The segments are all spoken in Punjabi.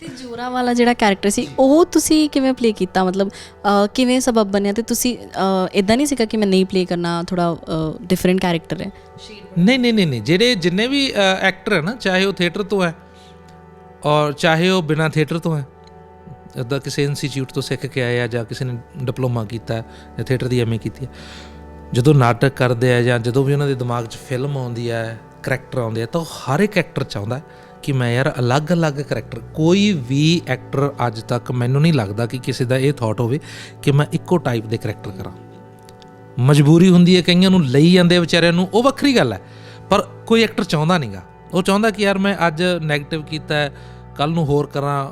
ਤੇ ਜੋਰਾ ਵਾਲਾ ਜਿਹੜਾ ਕੈਰੈਕਟਰ ਸੀ, ਉਹ ਤੁਸੀਂ ਕਿਵੇਂ ਪਲੇ ਕੀਤਾ? ਮਤਲਬ ਕਿਵੇਂ ਸਬਬ ਬਣਿਆ ਤੇ ਤੁਸੀਂ ਇਦਾਂ ਨਹੀਂ ਸੀਗਾ ਕਿ ਮੈਂ ਨਹੀਂ ਪਲੇ ਕਰਨਾ ਥੋੜਾ ਡਿਫਰੈਂਟ ਕੈਰੈਕਟਰ ਹੈ? ਨਹੀਂ ਨਹੀਂ ਨਹੀਂ ਜਿਹੜੇ ਜਿੰਨੇ ਵੀ ਐਕਟਰ ਹੈ ਨਾ, ਚਾਹੇ ਉਹ ਥੀਏਟਰ ਤੋਂ ਹੈ ਔਰ ਚਾਹੇ ਉਹ ਬਿਨਾ ਥੀਏਟਰ ਤੋਂ ਹੈ ਇੱਦਾਂ ਕਿਸੇ ਇੰਸਟੀਚਿਊਟ ਤੋਂ ਸਿੱਖ ਕੇ ਆਏ ਆ ਜਾਂ ਕਿਸੇ ਨੇ ਡਿਪਲੋਮਾ ਕੀਤਾ ਜਾਂ ਥੀਏਟਰ ਦੀ ਐਮਏ ਕੀਤੀ ਹੈ, ਜਦੋਂ ਨਾਟਕ ਕਰਦੇ ਆ ਜਾਂ ਜਦੋਂ ਵੀ ਉਹਨਾਂ ਦੇ ਦਿਮਾਗ 'ਚ ਫਿਲਮ ਆਉਂਦੀ ਹੈ ਕਰੈਕਟਰ ਆਉਂਦੇ ਆ, ਤਾਂ ਉਹ ਹਰ ਇੱਕ ਐਕਟਰ ਚਾਹੁੰਦਾ ਕਿ ਮੈਂ ਯਾਰ ਅਲੱਗ-ਅਲੱਗ ਕਰੈਕਟਰ ਕੋਈ ਵੀ ਐਕਟਰ ਅੱਜ ਤੱਕ ਮੈਨੂੰ ਨਹੀਂ ਲੱਗਦਾ ਕਿ ਕਿਸੇ ਦਾ ਇਹ ਥਾਟ ਹੋਵੇ ਕਿ ਮੈਂ ਇੱਕੋ ਟਾਈਪ ਦੇ ਕਰੈਕਟਰ ਕਰਾਂ। ਮਜਬੂਰੀ ਹੁੰਦੀ ਹੈ ਕਈਆਂ ਨੂੰ ਲਈ ਜਾਂਦੇ ਵਿਚਾਰਿਆਂ ਨੂੰ, ਉਹ ਵੱਖਰੀ ਗੱਲ ਹੈ, ਪਰ ਕੋਈ ਐਕਟਰ ਚਾਹੁੰਦਾ ਨਹੀਂਗਾ ਉਹ ਚਾਹੁੰਦਾ ਕਿ ਯਾਰ ਮੈਂ ਅੱਜ 네ਗੇਟਿਵ ਕੀਤਾ ਹੈ ਕੱਲ ਨੂੰ ਹੋਰ ਕਰਾਂ,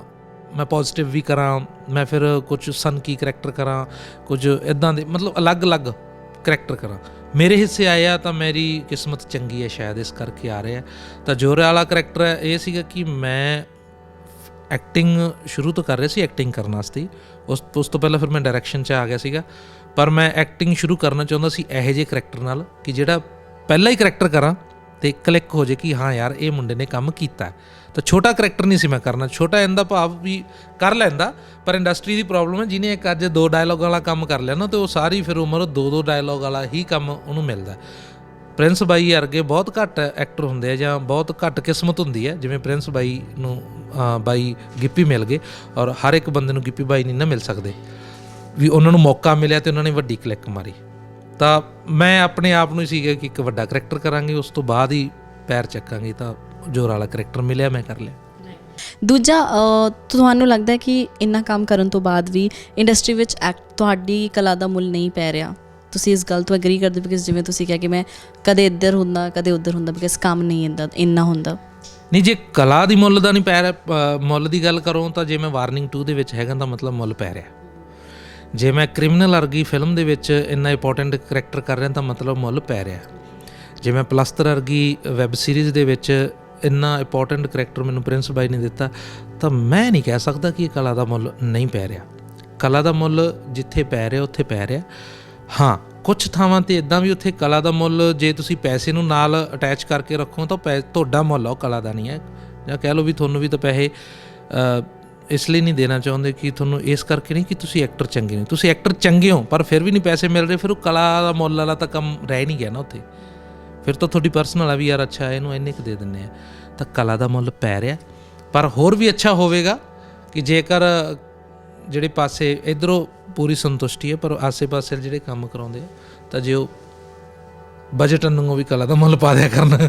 ਮੈਂ ਪੋਜ਼ਿਟਿਵ ਵੀ ਕਰਾਂ, ਮੈਂ ਫਿਰ ਕੁਝ ਸਨ ਕੀ ਕਰੈਕਟਰ ਕਰਾਂ, ਕੁਝ ਇਦਾਂ ਦੇ ਮਤਲਬ ਅਲੱਗ-ਅਲੱਗ ਕਰੈਕਟਰ ਕਰਾਂ। ਮੇਰੇ ਹਿੱਸੇ ਆਇਆ ਤਾਂ ਮੇਰੀ ਕਿਸਮਤ ਚੰਗੀ ਹੈ ਸ਼ਾਇਦ ਇਸ ਕਰਕੇ ਆ ਰਿਹਾ ਤਾਂ ਜੋਰੇ ਵਾਲਾ ਕਰੈਕਟਰ ਇਹ ਸੀਗਾ ਕਿ ਮੈਂ ਐਕਟਿੰਗ ਸ਼ੁਰੂ ਤੋਂ ਕਰ ਰਿਹਾ ਸੀ ਐਕਟਿੰਗ ਕਰਨ ਵਾਸਤੇ ਹੀ। ਉਸ ਉਸ ਤੋਂ ਪਹਿਲਾਂ ਫਿਰ ਮੈਂ ਡਾਇਰੈਕਸ਼ਨ 'ਚ ਆ ਗਿਆ ਸੀਗਾ ਪਰ ਮੈਂ ਐਕਟਿੰਗ ਸ਼ੁਰੂ ਕਰਨਾ ਚਾਹੁੰਦਾ ਸੀ ਇਹੋ ਜਿਹੇ ਕਰੈਕਟਰ ਨਾਲ ਕਿ ਜਿਹੜਾ ਪਹਿਲਾ ਹੀ ਕਰੈਕਟਰ ਕਰਾਂ ਤੇ ਕਲਿੱਕ ਹੋ ਜੇ ਕਿ ਹਾਂ ਯਾਰ, ਇਹ ਮੁੰਡੇ ਨੇ ਕੰਮ ਕੀਤਾ। ਤਾਂ ਛੋਟਾ ਕਰੈਕਟਰ ਨਹੀਂ ਸੀ ਮੈਂ ਕਰਨਾ। ਛੋਟਾ ਇਹਦਾ ਭਾਵ ਵੀ ਕਰ ਲੈਂਦਾ, ਪਰ ਇੰਡਸਟਰੀ ਦੀ ਪ੍ਰੋਬਲਮ ਹੈ, ਜਿਹਨੇ ਇੱਕ ਅੱਜ ਦੋ ਡਾਇਲੌਗ ਵਾਲਾ ਕੰਮ ਕਰ ਲਿਆ ਨਾ, ਤੇ ਉਹ ਸਾਰੀ ਫਿਰ ਉਮਰ ਦੋ ਦੋ ਡਾਇਲੌਗ ਵਾਲਾ ਹੀ ਕੰਮ ਉਹਨੂੰ ਮਿਲਦਾ ਪ੍ਰਿੰਸ ਬਾਈ ਵਰਗੇ ਬਹੁਤ ਘੱਟ ਐਕਟਰ ਹੁੰਦੇ ਆ ਜਾਂ ਬਹੁਤ ਘੱਟ ਕਿਸਮਤ ਹੁੰਦੀ ਹੈ। ਜਿਵੇਂ ਪ੍ਰਿੰਸ ਬਾਈ ਨੂੰ ਬਾਈ ਗਿੱਪੀ ਮਿਲ ਗਏ ਔਰ ਹਰ ਇੱਕ ਬੰਦੇ ਨੂੰ ਗਿੱਪੀ ਬਾਈ ਨਹੀਂ ਨਾ ਮਿਲ ਸਕਦੇ। ਵੀ ਉਹਨਾਂ ਨੂੰ ਮੌਕਾ ਮਿਲਿਆ ਤੇ ਉਹਨਾਂ ਨੇ ਵੱਡੀ ਕਲਿੱਕ ਮਾਰੀ। ਤਾਂ ਮੈਂ ਆਪਣੇ ਆਪ ਨੂੰ ਹੀ ਸੀਗਾ ਕਿ ਇੱਕ ਵੱਡਾ ਕਰੈਕਟਰ ਕਰਾਂਗੇ ਉਸ ਤੋਂ ਬਾਅਦ ਹੀ ਪੈਰ ਚੱਕਾਂਗੇ ਤਾਂ ਜੋਰ ਵਾਲਾ ਕਰੈਕਟਰ ਮਿਲਿਆ ਮੈਂ ਕਰ ਲਿਆ। ਦੂਜਾ ਤੁਹਾਨੂੰ ਲੱਗਦਾ ਹੈ ਕਿ ਇੰਨਾ ਕੰਮ ਕਰਨ ਤੋਂ ਬਾਅਦ ਵੀ ਇੰਡਸਟਰੀ ਵਿੱਚ ਐਕਟ ਤੁਹਾਡੀ ਕਲਾ ਦਾ ਮੁੱਲ ਨਹੀਂ ਪੈ ਰਿਹਾ? ਤੁਸੀਂ ਇਸ ਗੱਲ ਤੋਂ ਐਗਰੀ ਕਰਦੇ ਬਿਕਾਜ਼ ਜਿਵੇਂ ਤੁਸੀਂ ਕਿਹਾ ਕਿ ਮੈਂ ਕਦੇ ਇੱਧਰ ਹੁੰਦਾ ਕਦੇ ਉੱਧਰ ਹੁੰਦਾ ਬਿਕਾਜ਼ ਕੰਮ ਨਹੀਂ ਇੰਦਾ ਇੰਨਾ ਹੁੰਦਾ? ਨਹੀਂ ਜੇ ਕਲਾ ਦੀ ਮੁੱਲ ਦਾ ਨਹੀਂ ਪੈ ਰਿਹਾ ਮੁੱਲ ਦੀ ਗੱਲ ਕਰੋ ਤਾਂ ਜੇ ਮੈਂ ਵਾਰਨਿੰਗ 2 ਦੇ ਵਿੱਚ ਹੈਗਾ ਤਾਂ ਮਤਲਬ ਮੁੱਲ ਪੈ ਰਿਹਾ। ਜੇ ਮੈਂ ਕ੍ਰਿਮੀਨਲ ਅਰਗੀ ਫਿਲਮ ਦੇ ਵਿੱਚ ਇੰਨਾ ਇੰਪੋਰਟੈਂਟ ਕਰੈਕਟਰ ਕਰ ਰਿਹਾ ਤਾਂ ਮਤਲਬ ਮੁੱਲ ਪੈ ਰਿਹਾ। ਜੇ ਮੈਂ ਪਲਸਤਰ ਅਰਗੀ ਵੈਬ ਸੀਰੀਜ਼ ਦੇ ਵਿੱਚ ਇੰਨਾ ਇੰਪੋਰਟੈਂਟ ਕਰੈਕਟਰ ਮੈਨੂੰ ਪ੍ਰਿੰਸ ਬਾਈ ਨੇ ਦਿੱਤਾ, ਤਾਂ ਮੈਂ ਨਹੀਂ ਕਹਿ ਸਕਦਾ ਕਿ ਇਹ ਕਲਾ ਦਾ ਮੁੱਲ ਨਹੀਂ ਪੈ ਰਿਹਾ। ਕਲਾ ਦਾ ਮੁੱਲ ਜਿੱਥੇ ਪੈ ਰਿਹਾ, ਉੱਥੇ ਪੈ ਰਿਹਾ। ਹਾਂ ਕੁਝ ਥਾਵਾਂ ਤੇ ਇਦਾਂ ਵੀ ਉੱਥੇ ਕਲਾ ਦਾ ਮੁੱਲ ਜੇ ਤੁਸੀਂ ਪੈਸੇ ਨੂੰ ਨਾਲ ਅਟੈਚ ਕਰਕੇ ਰੱਖੋ ਤਾਂ ਪੈ, ਤੁਹਾਡਾ ਮੁੱਲ ਆ, ਉਹ ਕਲਾ ਦਾ ਨਹੀਂ ਹੈ। ਜਾਂ ਕਹਿ ਲਓ ਵੀ ਤੁਹਾਨੂੰ ਵੀ ਤਾਂ ਪੈਸੇ ਇਸ ਲਈ ਨਹੀਂ ਦੇਣਾ ਚਾਹੁੰਦੇ ਕਿ ਤੁਹਾਨੂੰ ਇਸ ਕਰਕੇ ਨਹੀਂ ਕਿ ਤੁਸੀਂ ਐਕਟਰ ਚੰਗੇ ਨਹੀਂ ਤੁਸੀਂ ਐਕਟਰ ਚੰਗੇ ਹੋ, ਪਰ ਫਿਰ ਵੀ ਨਹੀਂ ਪੈਸੇ ਮਿਲ ਰਹੇ, ਫਿਰ ਉਹ ਕਲਾ ਦਾ ਮੁੱਲ ਵਾਲਾ ਤਾਂ ਕੰਮ ਰਹਿ ਨਹੀਂ ਗਿਆ ਨਾ ਉੱਥੇ। ਫਿਰ ਤਾਂ ਤੁਹਾਡੀ ਪਰਸਨਲ ਆ ਵੀ ਯਾਰ ਅੱਛਾ, ਇਹਨੂੰ ਇੰਨੇ ਕੁ ਦੇ ਦਿੰਨੇ ਆ। ਤਾਂ ਕਲਾ ਦਾ ਮੁੱਲ ਪੈ ਰਿਹਾ। ਪਰ ਹੋਰ ਵੀ ਅੱਛਾ ਹੋਵੇਗਾ ਕਿ ਜੇਕਰ ਜਿਹੜੇ ਪਾਸੇ ਇਧਰੋਂ ਪੂਰੀ ਸੰਤੁਸ਼ਟੀ ਹੈ, ਪਰ ਆਸੇ-ਪਾਸੇ ਜਿਹੜੇ ਕੰਮ ਕਰਾਉਂਦੇ ਆ, ਤਾਂ ਜੇ ਉਹ ਬਜਟ ਨੂੰ ਵੀ ਕਲਾ ਦਾ ਮੁੱਲ ਪਾ ਦਿਆ ਕਰਨ।